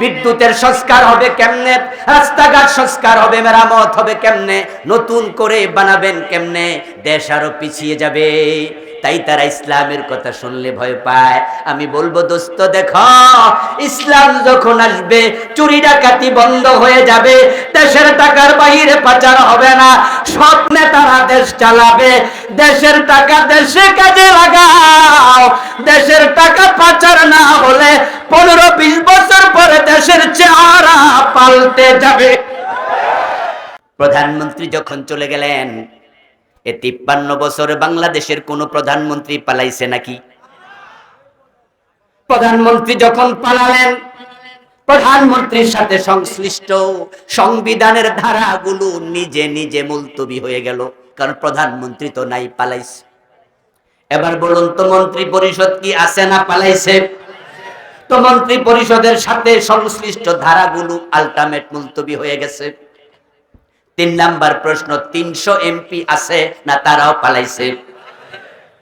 বিদ্যুতের সংস্কার হবে কেমনে? রাস্তাঘাট সংস্কার হবে, মেরামত হবে কেমনে? নতুন করে বানাবেন কেমনে? দেশ আরও পিছিয়ে যাবে। তাই তারা ইসলামের কথা শুনলে ভয় পায়। আমি বলব, দোস্ত, দেখ, ইসলাম যখন আসবে, চুরি ডাকাতি বন্ধ হয়ে যাবে। দেশের টাকার বাইরে পাচার হবে না। সব নেতারা দেশ চালাবে। দেশের টাকা দেশে কাজে লাগাও। দেশের টাকা পাচার না হলে পনেরো, বিশ বছর দেশের চেহারা পাল্টে যাবে। প্রধানমন্ত্রী যখন চলে গেলেন, এ তিপ্পান্ন বছরে বাংলাদেশের কোন প্রধানমন্ত্রী পালাইছে নাকি? প্রধানমন্ত্রী যখন পালালেন, প্রধানমন্ত্রীর সাথে সংশ্লিষ্ট সংবিধানের ধারাগুলো নিজে নিজে মুলতবি হয়ে গেল, কারণ প্রধানমন্ত্রী তো নাই, পালাইছে। এবার বলুন তো মন্ত্রী পরিষদ কি আছে না পালাইছে? মন্ত্রী পরিষদের সাথে সংশ্লিষ্ট ধারাগুলো আলটিমেট মুলতবি হয়ে গেছে। তিন নাম্বার প্রশ্ন, তিনশো এমপি আছে না তারাও পালাইছে?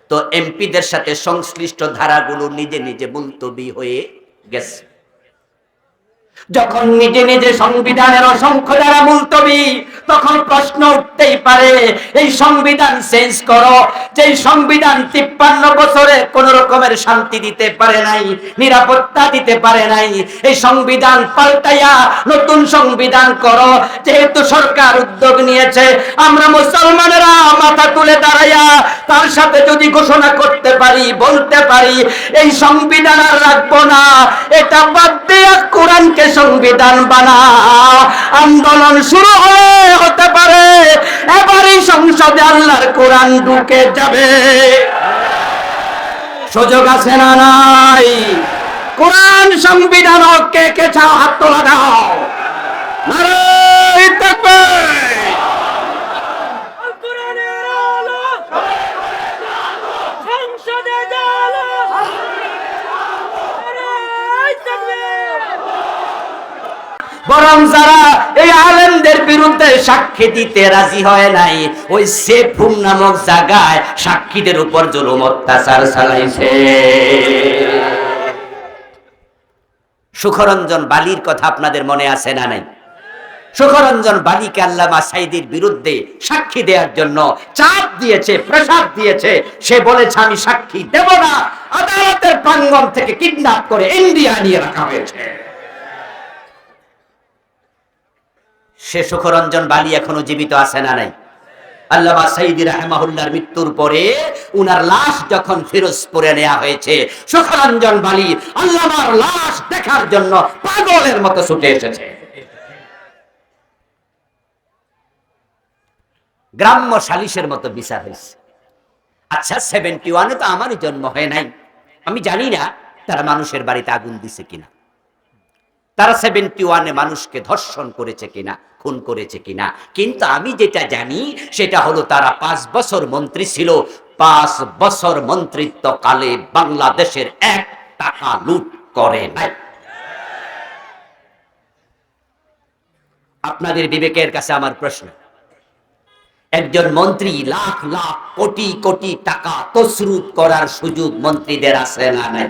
তো এমপিদের সাথে সংশ্লিষ্ট ধারাগুলো নিজে নিজে মুলতবি হয়ে গেছে। যখন নিজে নিজে সংবিধানের অসংখ্য দ্বারা মুলতবি, তখন প্রশ্ন উঠতেই পারে, এই সংবিধান চেঞ্জ করো। যে সংবিধান তিপ্পান্ন বছরে কোন রকমের শান্তি দিতে পারে নাই, নিরাপত্তা দিতে পারে নাই, এই সংবিধান পাল্টাইয়া নতুন সংবিধান করো। যেহেতু সরকার উদ্যোগ নিয়েছে, আমরা মুসলমানেরা মাথা তুলে দাঁড়াইয়া তার সাথে যদি ঘোষণা করতে পারি, বলতে পারি, এই সংবিধান আর রাখব না। এটা বাদ দিয়ে কোরআনকে সংবিধান বানা আন্দোলন শুরু হয়ে হতে পারে, এবারই সংসদে আল্লাহর কোরআন ঢুকে যাবে। সুযোগ আছে না নাই? কোরআন সংবিধান কে কে চাও হাত তোলা দাও নারায় তাকবীর কোরআনের আলো সংসদে জালো নারায় তাকবীর বরং যারা এই আলেমদের বিরুদ্ধে সাক্ষী দিতে রাজি হয় নাই, ওই সেফুম নামক জায়গায় সাক্ষীদের উপর জুলুম অত্যাচার চালাইছে। সুখরঞ্জন বালির কথা আপনাদের মনে আছে না নাই? সুখরঞ্জন বালিকে আল্লামা সাইদির বিরুদ্ধে সাক্ষী দেওয়ার জন্য চাপ দিয়েছে, প্রসাদ দিয়েছে। সে বলেছে, আমি সাক্ষী দেব না। আদালতের প্রাঙ্গণ থেকে কিডন্যাপ করে ইন্ডিয়া নিয়ে রাখা হয়েছে। সে সুখরঞ্জন বালি এখনও জীবিত আছে না নাই? আল্লামা সাইদি মৃত্যুর পরে উনার লাশ যখন ফিরোজপুরে নেওয়া হয়েছে, সুখরঞ্জন বালি লাশ দেখার জন্য পাগলের মতো ছুটে এসেছে। গ্রাম্য সালিশের মতো বিচার হয়েছে। আচ্ছা সেভেন্টি ওয়ানে তো আমারই জন্ম হয় নাই। আমি জানি না তারা মানুষের বাড়িতে আগুন দিছে কিনা। তারা সেভেন্টি ওয়ানে মানুষকে ধর্ষণ করেছে কিনা, খুন করেছে কিনা। কিন্তু আমি যেটা জানি, সেটা হলো তারা পাঁচ বছর মন্ত্রী ছিল। পাঁচ বছর মন্ত্রিত্ব কালে বাংলাদেশের এক টাকা লুট করে নাই। আপনাদের বিবেকের কাছে আমার প্রশ্ন। একজন মন্ত্রী লাখ লাখ কোটি কোটি টাকা তসরুপ করার সুযোগ মন্ত্রীদের আছে না নাই?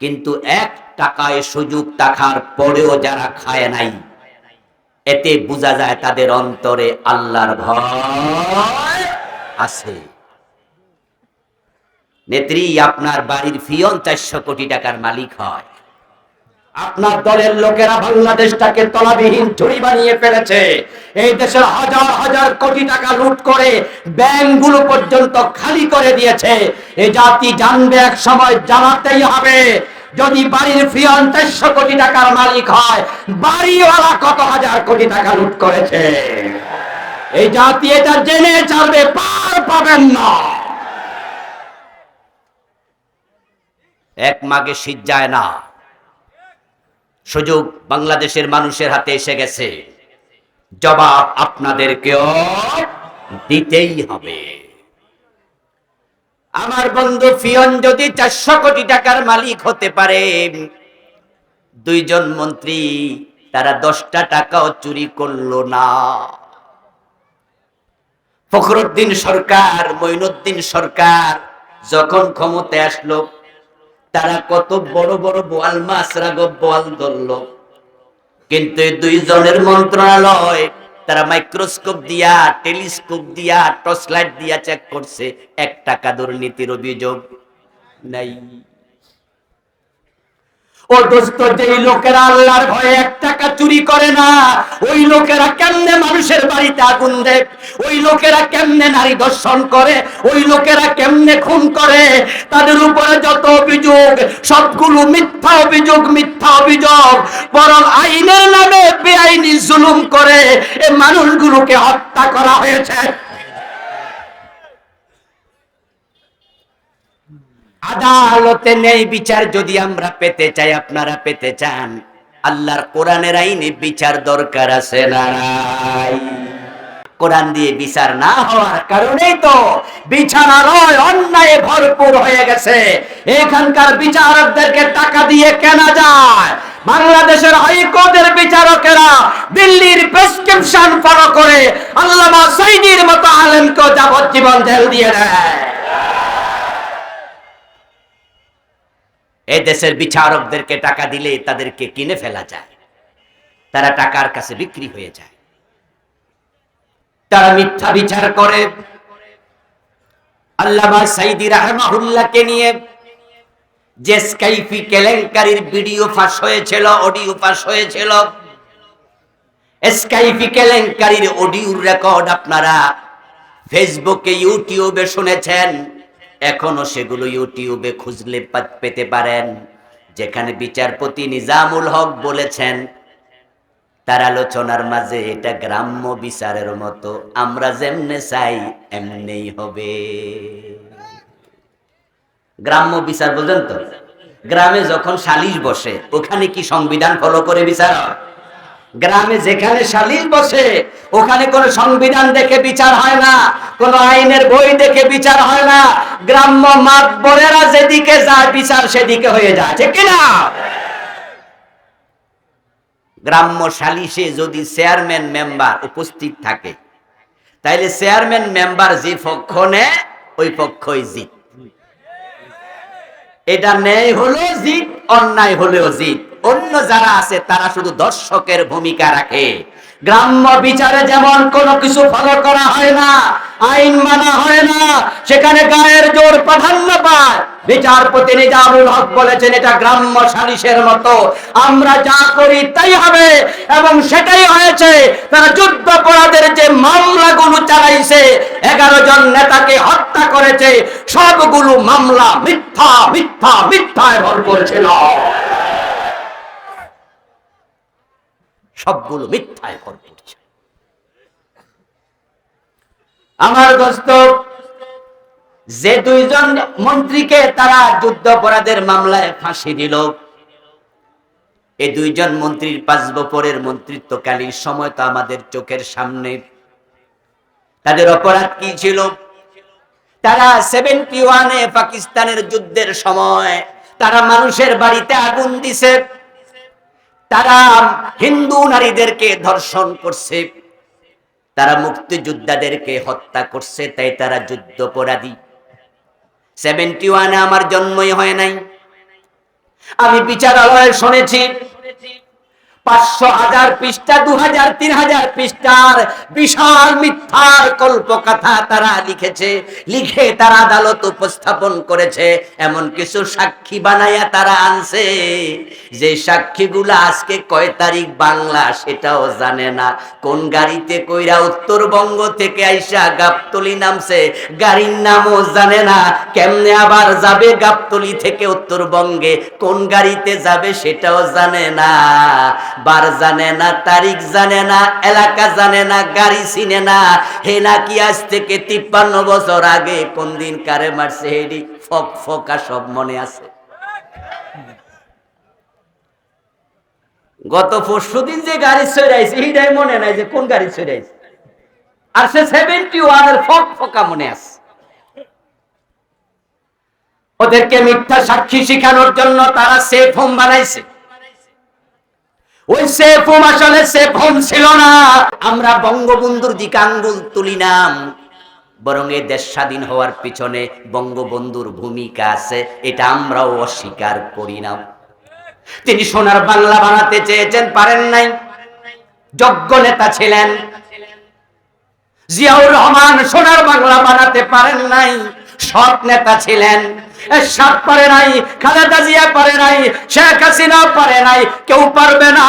কিন্তু এক টাকায় সুযোগ টাকার পরেও যারা খায় নাই, এতে বোঝা যায় তাদের অন্তরে আল্লাহর ভয় আছে। নেত্রী, আপনার বাড়ির ফিয়ন চারশো কোটি টাকার মালিক হয়। আপনার দলের লোকেরা বাংলাদেশটাকে তলাবিহীন চুরি বানিয়ে ফেলেছে। এই দেশের হাজার হাজার কোটি টাকা লুট করে ব্যাংকগুলো পর্যন্ত খালি করে দিয়েছে। এই জাতি জানবে এক সময় জানাতেই হবে। যদি বাড়ির ফিয়ন চারশো কোটি টাকার মালিক হয়, বাড়িওয়ালা কত হাজার কোটি টাকা লুট করেছে? এই জাতি এটা জেনে ছাড়বে, পার পাবেন না। এক মাগে শীত যায় না। সুযোগ বাংলাদেশের মানুষের হাতে এসে গেছে। জবাব আপনাদেরকেও দিতেই হবে। আমার বন্ধু ফিয়ন যদি চারশো কোটি টাকার মালিক হতে পারে, দুইজন মন্ত্রী তারা দশটা টাকাও চুরি করল না। ফখরুদ্দিন সরকার, মঈনুদ্দিন সরকার যখন ক্ষমতায় আসলো, তারা কত বড় বড় বোয়াল মাছ রাগব বোয়াল ধরলো। কিন্তু দুইজনের মন্ত্রণালয় তারা মাইক্রোস্কোপ দিয়া, টেলিস্কোপ দিয়া, টর্চ লাইট দিয়া চেক করছে, এক টাকা দুর্নীতির অভিযোগ নাই। ও দোস্ত, যেই লোকেরা আল্লাহর ভয়ে এক টাকা চুরি করে না, ওই লোকেরা কেমনে মানুষের বাড়িতে আগুন দেয়? ওই লোকেরা কেমনে নারী দর্শন করে? ওই লোকেরা কেমনে খুন করে? তাদের উপরে যত অভিযোগ, সবগুলো মিথ্যা অভিযোগ মিথ্যা অভিযোগ, বরং আইনের নামে বেআইনি জুলুম করে এই মানুষগুলোকে হত্যা করা হয়েছে। আদালতে নেই বিচার যদি আমরা পেতে চাই, আপনারা পেতে চান। আল্লাহর কোরআনের আইনে বিচার দরকার আছে নাই? কোরআন দিয়ে বিচার না হওয়ার কারণেই তো বিচারালয় অন্যায় ভরপুর হয়ে গেছে। এখানকার বিচারকদেরকে টাকা দিয়ে কেনা যায়। বাংলাদেশের হাইকোর্টের বিচারকেরা দিল্লির প্রেসক্রিপশন ফলো করে আল্লামা সাইদির মতো আলেমকে যাবজ্জীবন জেল দিয়ে দেয়। এই দেশের বিচারকদেরকে টাকা দিলে তাদেরকে কিনে ফেলা যায়। তারা টাকার কাছে বিক্রি হয়ে যায়। তারা মিথ্যা বিচার করে। আল্লামা সাইদি রাহমাহুল্লাহকে নিয়ে যে স্কাইফি কেলেঙ্কারির ভিডিও ফাঁস হয়েছিল, অডিও ফাঁস হয়েছিল। স্কাইফি কেলেঙ্কারির অডিও রেকর্ড আপনারা ফেসবুকে, ইউটিউবে শুনেছেন। এখনও সেগুলো ইউটিউবে খুঁজলে পেতে পারেন। যেখানে বিচারপতি নিজামুল হক বলেছেন, তার আলোচনার মাঝে এটা গ্রাম্য বিচারের মতো, আমরা যেমনে চাই এমনেই হবে। গ্রাম্য বিচার বলছেন তো? গ্রামে যখন সালিশ বসে, ওখানে কি সংবিধান ফলো করে বিচার? হয় গ্রামে যেখানে সালিশ বসে, ওখানে কোনো সংবিধান দেখে বিচার হয় না, কোন আইনের বই দেখে বিচার হয় না। গ্রাম্য মাতবরেরা যেদিকে যায়, বিচার সেদিকে হয়ে যায়, ঠিক কিনা? গ্রাম্য সালিশে যদি চেয়ারম্যান মেম্বার উপস্থিত থাকে, তাইলে চেয়ারম্যান মেম্বার যে পক্ষ নেয়, ওই পক্ষই জিত। এটা ন্যায় হলো জিত, অন্যায় হলেও জিত। অন্য যারা আছে, তারা শুধু দর্শকের ভূমিকা রাখে। গ্রাম্য বিচারে যেমন কোনো কিছু ফলো করা হয় না, আইন মানা হয় না, সেখানে গায়ের জোর প্রাধান্য পায়। বিচারপতি নিজামুল হক বলেছেন, এটা গ্রাম্য সালিশের মতো। আমরা যা করি তাই হবে, এবং সেটাই হয়েছে। তারা যুদ্ধাপরাধের যে মামলাগুলো চালাইছে, এগারো জন নেতাকে হত্যা করেছে, সবগুলো মামলা মিথ্যা মিথ্যা, মিথ্যায় ভরপুর ছিল। সবগুলো মিথ্যায় ভরপুর ছিল আমার দোস্ত, যে দুইজন মন্ত্রীকে তারা যুদ্ধ অপরাধের মামলায় ফাঁসি দিল এই দুইজন মন্ত্রীর পাঁচ বছরের মন্ত্রিত্বকালীন সময় তো আমাদের চোখের সামনে। তাদের অপরাধ কি ছিল? তারা সেভেন্টি ওয়ানে পাকিস্তানের যুদ্ধের সময় তারা মানুষের বাড়িতে আগুন দিছে। তারা হিন্দু নারীদেরকে ধর্ষণ করছে, তারা মুক্তিযোদ্ধাদেরকে হত্যা করছে, তাই তারা যুদ্ধপরাধী। সেভেন্টি ওয়ানে আমার জন্মই হয় নাই। আমি বিচারালয়ে শুনেছি, পাঁচশো হাজার পৃষ্ঠা, দু হাজার, তিন হাজার পৃষ্ঠার বিশাল মিথ্যার কল্পকথা তারা লিখেছে, লিখে তারা আদালত উপস্থাপন করেছে, এমন কিছু সাক্ষী বানাইয়া তারা আনছে। যে সাক্ষীগুলো আজকে কয় তারিখ বাংলা সেটাও জানে না। কোন গাড়িতে কইরা উত্তরবঙ্গ থেকে আইসা গাবতলি নামছে, গাড়ির নামও জানে না। কেমনে আবার যাবে গাবতলি থেকে উত্তরবঙ্গে? কোন গাড়িতে যাবে সেটাও জানে না। বার জানে না, তারিখ জানে না, এলাকা জানে না, গাড়ি চিনে না। হে নাকি আজ থেকে তিপ্পান্ন বছর আগে কোন দিন কারে মারছে হেডি? ফক ফকা সব মনে আছে। গত পরশু দিন যে গাড়ি ছড়াইছে সেটাই মনে নাই যে কোন গাড়ি ছড়াইছে আর সে সেভেন্টি ওয়ানের ফক ফকা মনে আছে। ওদেরকে মিথ্যা সাক্ষী শিখানোর জন্য তারা সেফ হোম বানাইছে। ওই সেফ হোম আসলে সেফ হোম ছিল না। আমরা বঙ্গবন্ধুর দিকে আঙ্গুল তুলিনাম বরং দেশ স্বাধীন হওয়ার পিছনে বঙ্গবন্ধুর ভূমিকা আছে, এটা আমরাও অস্বীকার করি না। তিনি সোনার বাংলা বানাতে চেয়েছেন, পারেন নাই। যজ্ঞ নেতা ছিলেন। জিয়াউর রহমান সোনার বাংলা বানাতে পারেন নাই। সৎ নেতা ছিলেন। এরশাদ পারে নাই, খালেদা জিয়া পারে নাই, শেখ হাসিনা পারে নাই, কেউ পারবে না।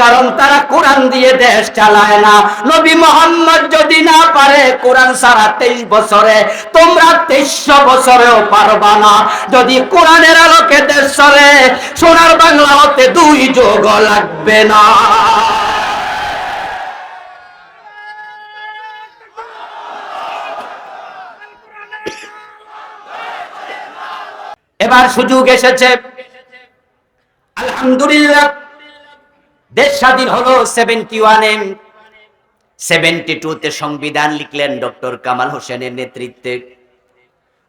কারণ তারা কোরআন দিয়ে দেশ চালায় না। নবী মোহাম্মদ যদি না পারে কোরআন সারা তেইশ বছরে, তোমরা তেইশশো বছরেও পারবা না। যদি কোরআনের আলোকে দেশ চলে, সোনার বাংলা হতে দুই যোগ লাগবে না। এবার সুযোগ এসেছে। আলহামদুলিল্লাহ, দেশ স্বাধীন হলো সেভেন্টি ওয়ানে সেভেন্টি টুতে সংবিধান লিখলেন ডক্টর কামাল হোসেনের নেতৃত্বে।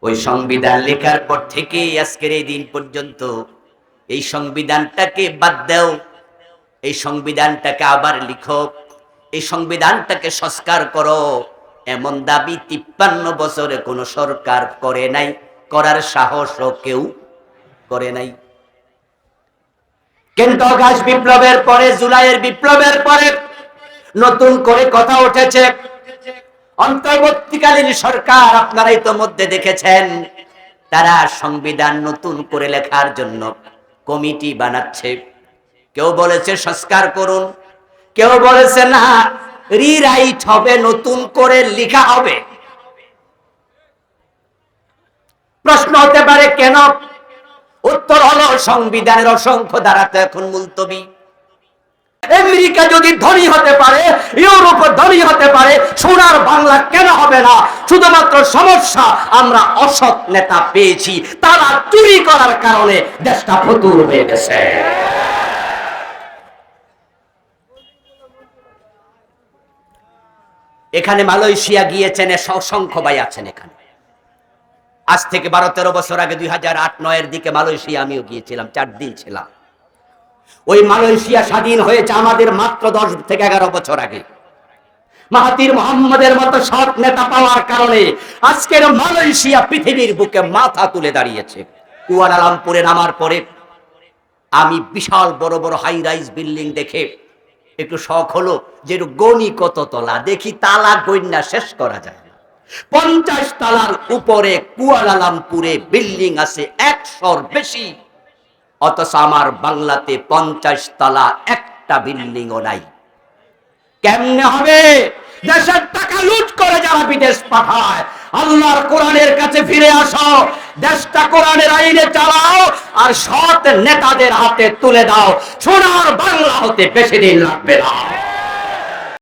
ওই সংবিধান লেখার পর থেকে আজকের এই দিন পর্যন্ত এই সংবিধানটাকে বাদ দাও, এই সংবিধানটাকে আবার লিখো, এই সংবিধানটাকে সংস্কার করো। এমন দাবি তিপ্পান্ন বছরে কোনো সরকার করে নাই। করার সাহসও কেউ করে নাই। কিন্তু অগাস্ট বিপ্লবের পরে, জুলাইয়ের বিপ্লবের পরে নতুন করে কথা উঠেছে। অন্তর্বর্তীকালীন সরকার আপনারা ইতোমধ্যে দেখেছেন, তারা সংবিধান নতুন করে লেখার জন্য কমিটি বানাচ্ছে। কেউ বলেছে, সংস্কার করুন। কেউ বলেছে, না, রিরাইট হবে, নতুন করে লেখা হবে। প্রশ্ন হতে পারে, কেন? উত্তর হলো, সংবিধানের অসংখ্য দ্বারা তো এখন মুলতবি। আমেরিকা যদি ধনী হতে পারে, ইউরোপ ধনী হতে পারে, সোনার বাংলা কেন হবে না? শুধুমাত্র সমস্যা, আমরা অসৎ নেতা পেয়েছি, তারা চুরি করার কারণে দেশটা ফতুর হয়ে গেছে। এখানে মালয়েশিয়া গিয়েছেন অসংখ্য ভাই আছেন এখানে। আজ থেকে বারো, তেরো বছর আগে দুই হাজার আট, নয়ের দিকে মালয়েশিয়া আমিও গিয়েছিলাম, চার দিন ছিলাম। ওই মালয়েশিয়া স্বাধীন হয়েছে আমাদের মাত্র দশ থেকে এগারো বছর আগে। মাহাতির মোহাম্মদের মতো সৎ নেতা পাওয়ার কারণে আজকের মালয়েশিয়া পৃথিবীর বুকে মাথা তুলে দাঁড়িয়েছে। কুয়ালালামপুরে নামার পরে আমি বিশাল বড় বড় হাই রাইজ বিল্ডিং দেখে একটু শখ হলো যে গণি কত তলা, দেখি তালা গন্যা শেষ করা যায়। পঞ্চাশ তালার উপরে কুয়ালালামপুরে বিল্ডিং আছে একশোর বেশি। অথচ আমার বাংলাতে পঞ্চাশ তলা একটা বিল্ডিংও নাই। কেমনে হবে? দেশের টাকা লুট করে যারা বিদেশ পাঠায়, আল্লাহর কোরআনের কাছে ফিরে আসো, দেশটা কোরআনের আইনে চালাও আর সৎ নেতাদের হাতে তুলে দাও। সোনার বাংলা হতে বেশি দিন লাগবে না।